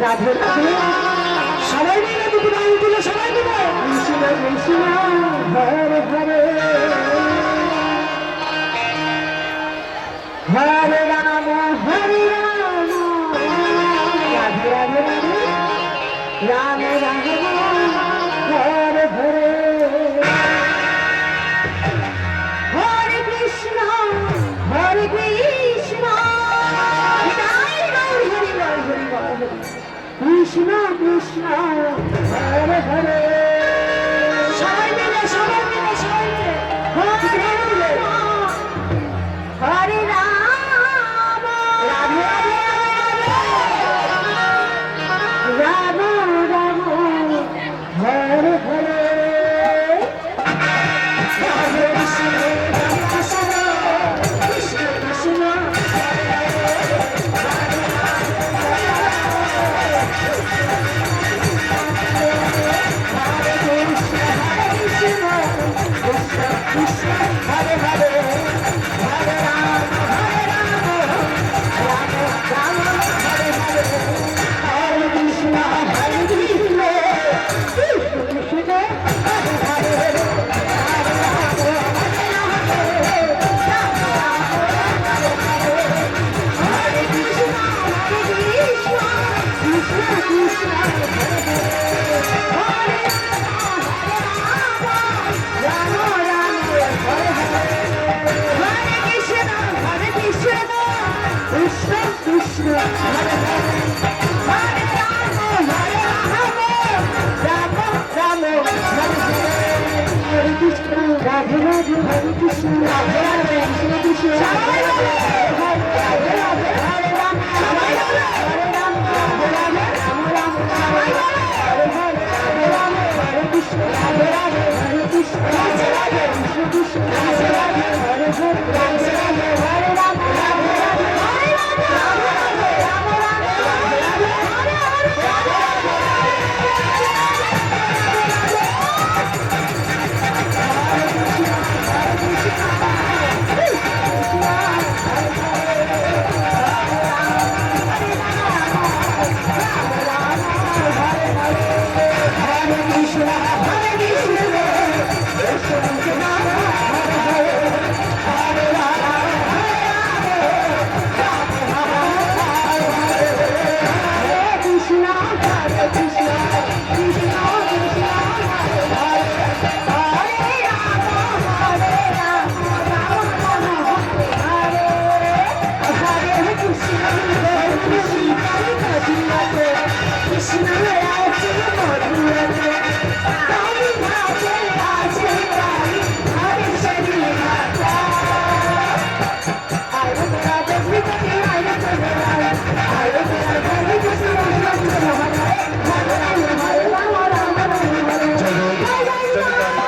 রাধে রাধে। সবাই মিলে দুটো গান তুলে সবাই মিলে। কৃষ্ণ কৃষ্ণ। হরে হরে। হরে রাম হরে রাম। রাধে রাধে রাধে। রাম রাম হরে হরে। কৃষ্ণ কৃষ্ণ হরে হরে। কৃষ্ণ কৃষ্ণ হরে হরে হরে রাম হরে রাম রাম রাম হরে কৃষ্ণ রাধে রাধে হরে কৃষ্ণ রাধে রাধে কৃষ্ণ কৃষ্ণ হরে রাধে রাধে হরে রাম হরে রাম হরে রাম হরে রাম হরে রাম হরে রাম হরে কৃষ্ণ রাধে রাধে হরে কৃষ্ণ রাধে রাধে কৃষ্ণ কৃষ্ণ Thank you.